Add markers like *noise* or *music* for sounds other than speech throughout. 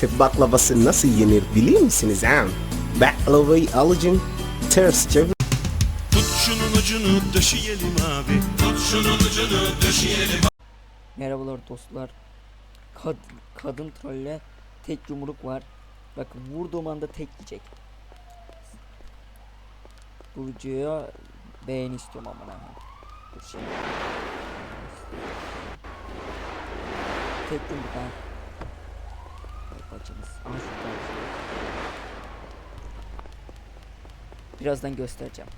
Antep baklavası nasıl yenir biliyor musunuz ha? Baklavayı alacaksın, ters çevir. Tut şunun ucunu döşeyelim abi Tut şunun ucunu döşeyelim Merhabalar dostlar. Kad kadın trolle tek yumruk var. Bakın vurduğum anda tek yiyecek. Bu videoya beğeni istiyorum amına. koyayım. Dur şimdi. Tek yumruk ha. Bacımız. Aha şuradan. Birazdan göstereceğim.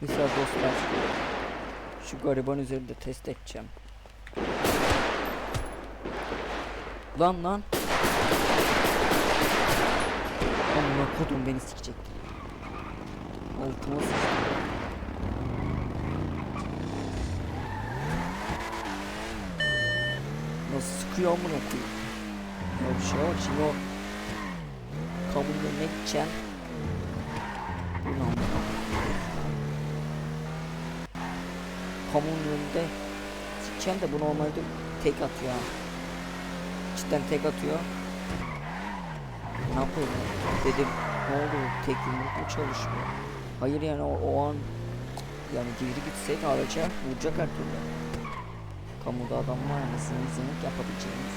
Mesela dostlar şu gariban üzerinde test edeceğim. Lan lan. Amına kodum beni sikecekti. Altıma sıçtı. Nasıl sıkıyor amına koyayım. Ya bir şey var şimdi o kabullenmek için Ulan kamunun önünde sikken de bu normalde tek atıyor. Cidden tek atıyor. Ne yapayım? Dedim ne oldu tek yumruk mu çalışmıyor? Hayır yani o, o an yani geri gitsek araca vuracak her türlü. Kamuda adam var mı? Zınık yapabileceğimiz.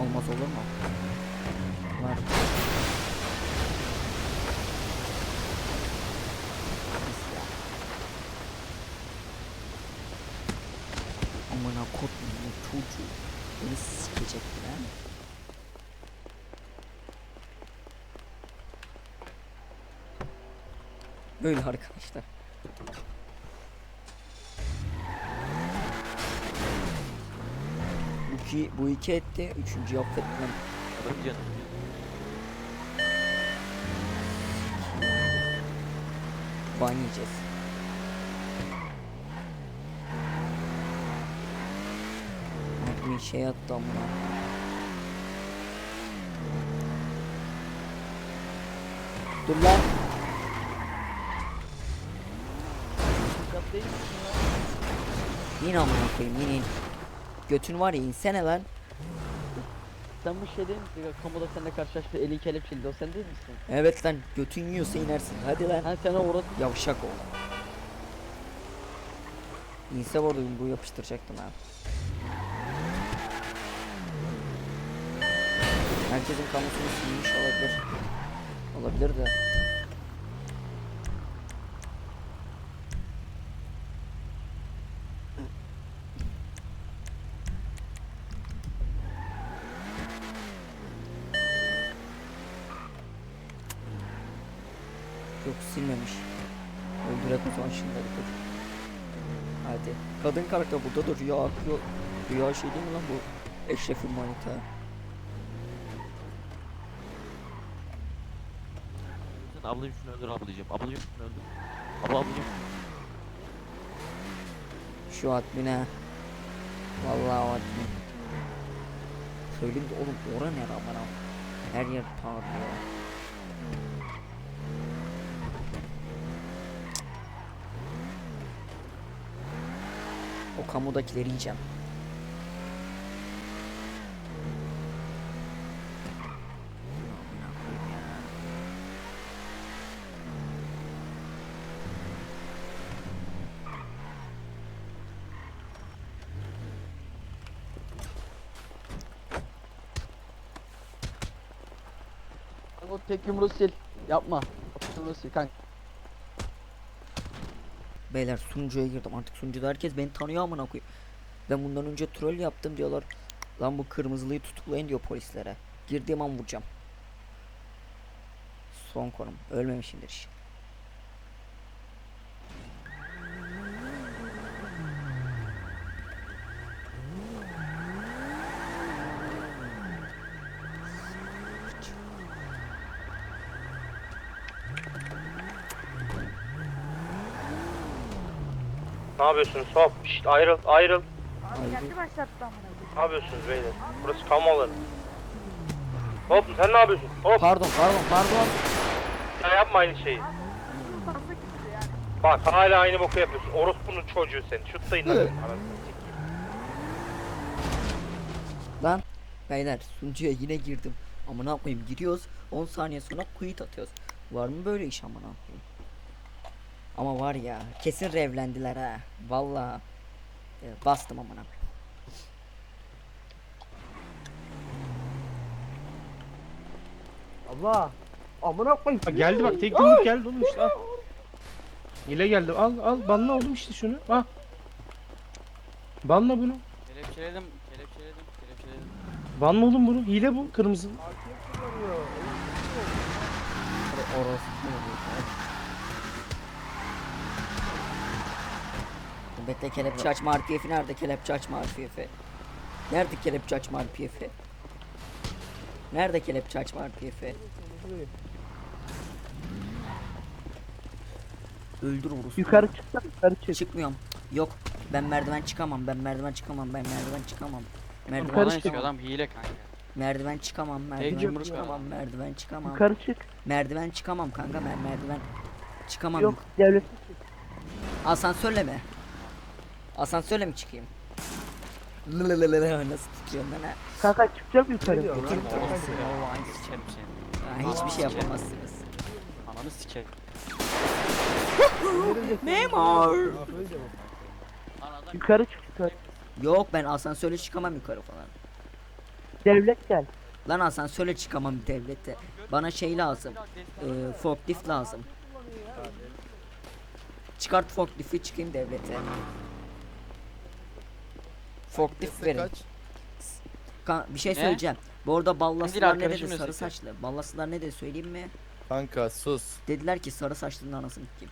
Olmaz olur mu? Var. Pis ya. Amına kodum çocuğu. Beni sikecekti lan. Böyle arkadaşlar. Bu iki, bu iki etti. Üçüncü affetmem. Tabii canım. Ban yiyeceğiz. Bir şey attı amına. Dur lan. İn amına koyayım in in. Götün var ya insene lan. Sen bu şey değil misin? Kamuda seninle karşılaştı elin kelepçeliydi o sen değil misin? Evet lan götün yiyorsa inersin. Hadi lan. Ha sana uğradı. Yavşak ol. İnse orada yumruğu yapıştıracaktım ha. Herkesin kamusunu silmiş olabilir. Olabilir de. Yok silmemiş. Öldürek o zaman şunları dur. Hadi. Kadın karakter burada da rüya akıyor. Rüya şey değil mi lan bu? Eşref'in manita. Ablacım şunu öldür ablacım. Ablacım şunu öldür. Abla ablacım. Şu admine. Vallahi o admin. Söyleyeyim de oğlum ora ne bana? Her yer parlıyor. O kamudakileri yiyeceğim. Amına koyayım ya. Kanka o tek yumruğu sil. Yapma. O tek sil kanka. Beyler sunucuya girdim artık sunucuda herkes beni tanıyor amına koyayım. Ben bundan önce troll yaptım diyorlar. Lan bu kırmızılıyı tutuklayın diyor polislere. Girdiğim an vuracağım. Son konum. Ölmemişimdir işte. Ne yapıyorsunuz? Hop, şşt, ayrıl, ayrıl. Kendi başlattı amına koyayım. Ne yapıyorsunuz beyler? Burası kamu alanı. Hop, sen ne yapıyorsun? Hop, Pardon pardon pardon. ya yapma aynı şeyi. Fazla gitti yani. Bak, hala aynı boku yapıyorsun. Orospunun çocuğu sen. Şutlayın lan. Anasını sikeyim. Lan beyler sunucuya yine girdim. Ama ne yapayım giriyoruz 10 saniye sonra quit atıyoruz. Var mı böyle iş ama ne yapayım? Ama var ya kesin revlendiler ha. Valla bastım ama ne yapayım. Allah. Amına koyayım. Geldi bak tek yumruk geldi oğlum işte al. Hile geldi al al banla oğlum işte şunu al. Banla bunu. Kelepçeledim, kelepçeledim, kelepçeledim. Banla oğlum bunu. Hile bu kırmızı. Orospu. Bekle kelepçe açma RPF'i nerede kelepçe açma RPF'i? Nerede kelepçe açma RPF'i? Nerede kelepçe açma RPF'i? Öldür orospu. Yukarı çıksana yukarı çık. Çıkmıyorum. Yok. Ben merdiven çıkamam. Ben merdiven çıkamam. Ben merdiven çıkamam. Merdiven Yukarı çıkamam. istiyor adam hile kanka. Merdiven çıkamam. Merdiven yumruk çıkamam. Merdiven çıkamam. Yukarı çık. Merdiven çıkamam kanka. Ben merdiven çıkamam. Yok devlet. Asansörle mi? Asansörle mi çıkayım? Lılılılılı nasıl tutuyorsun lan ha? Kanka çıkacağım yukarı. Sikerim seni. Ha, Hiçbir şey yapamazsınız. Ananı sikerim. *gasps* Memur. Yukarı çık yukarı. Yok ben asansörle çıkamam yukarı falan. Devlet gel. Lan asansörle çıkamam devlette. Bana şey lazım. E, forklift lazım. Çıkart forklifti çıkayım devlete. Forklift verin. Ka- bir şey Ne? söyleyeceğim. Bu arada Değil, ballasılar ne dedi sarı saçlı. Ballasılar ne dedi söyleyeyim mi? Kanka sus. Dediler ki sarı saçlının anasını kim?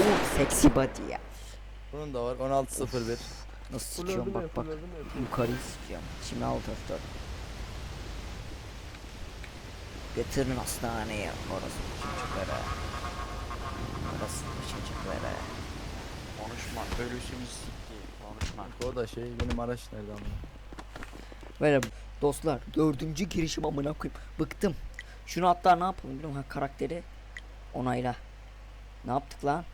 Oo, sexy body ya. Bunun da var 16.01. Nasıl sıkıyorum bak bak. Yukarıyı sıkıyorum. Şimdi alt F4. Götürün hastaneye. Orası çocuklara. Orası çocuklara. Konuşma, ölüsünü sikti. Konuşma. O da şey benim araç nerede ama. Böyle dostlar dördüncü girişim amına koyayım. Bıktım. Şunu hatta ne yapalım biliyor musun? Ha, karakteri onayla. Ne yaptık lan?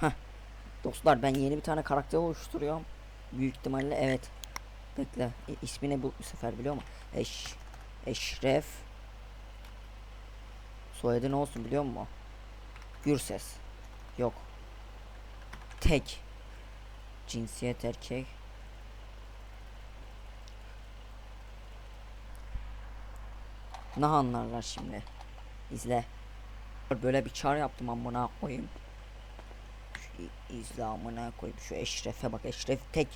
Heh. Dostlar ben yeni bir tane karakter oluşturuyorum. Büyük ihtimalle evet. Bekle. E, ismi ne bu, bu sefer biliyor musun? Eş Eşref Soyadı ne olsun biliyor musun? Gürses. Yok. Tek. Cinsiyet erkek. Ne anlarlar şimdi? İzle. Böyle bir çar yaptım amına koyayım. Şu izle amına koyayım. Şu Eşref'e bak. Eşref tek.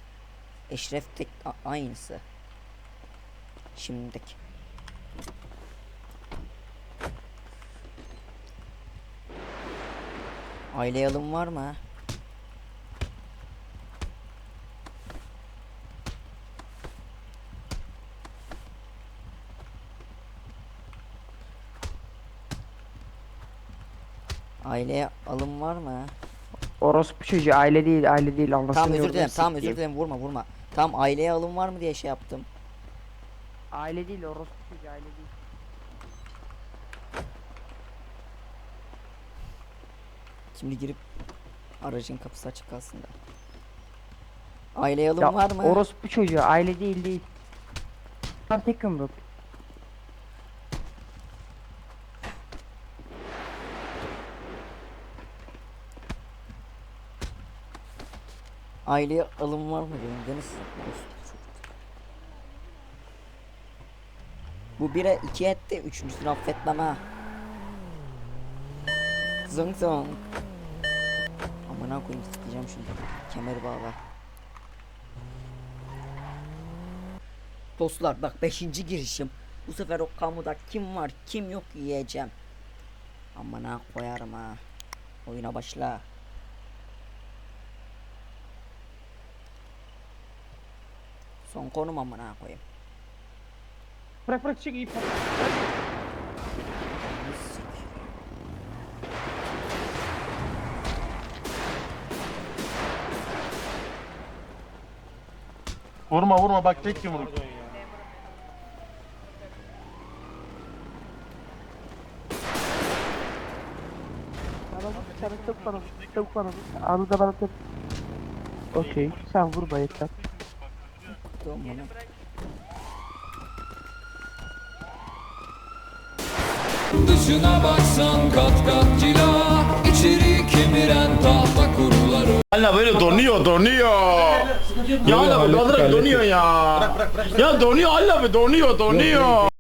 Eşref tek aynısı. Şimdiki. Aile alım var mı? Aileye alım var mı? Orospu çocuğu aile değil aile değil anlasın. Tamam özür dilerim. Tamam özür dilerim. Vurma vurma. Tamam aileye alım var mı diye şey yaptım. Aile değil orospu çocuğu aile değil. Şimdi girip aracın kapısı açık kalsın da. Aileye alım Ya var mı? orospu çocuğu aile değil değil. Tam tek yumruk. Aileye alım var mı diyorum Deniz. Bu bire iki etti. Üçüncüsünü affetmem ha. Zong zong. Amına koyayım sikeceğim şimdi. Kemer bağla. Dostlar bak 5. girişim. Bu sefer o kamuda kim var kim yok yiyeceğim. Amına koyarım ha. Oyuna başla. Son konum amına koyayım. Bırak bırak çek iyi. Vurma vurma bak tek yumruk. Okey sen vurma yeter. Tamam bana. Dışına baksan kat kat cila İçeri kemiren tahta Hala böyle donuyor donuyor. Ya hala böyle donuyor ya. Ya donuyor hala donuyor donuyor.